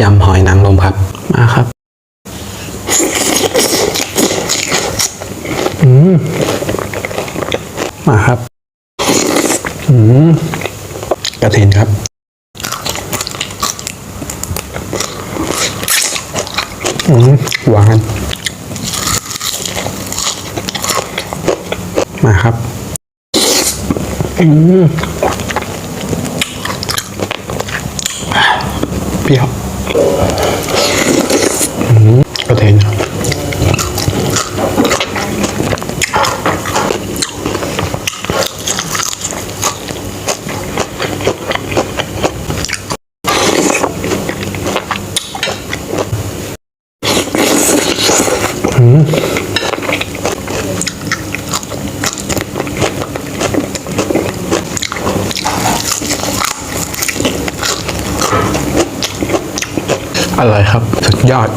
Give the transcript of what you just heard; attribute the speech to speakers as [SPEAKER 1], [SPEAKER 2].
[SPEAKER 1] ยำหอยนางรมครับ มาครับ อืม มาครับ อืม กระเทียนครับอืมหวาน มาครับ อืมเปรี้ยว อืมกระ อร่อยครับ สุดยอด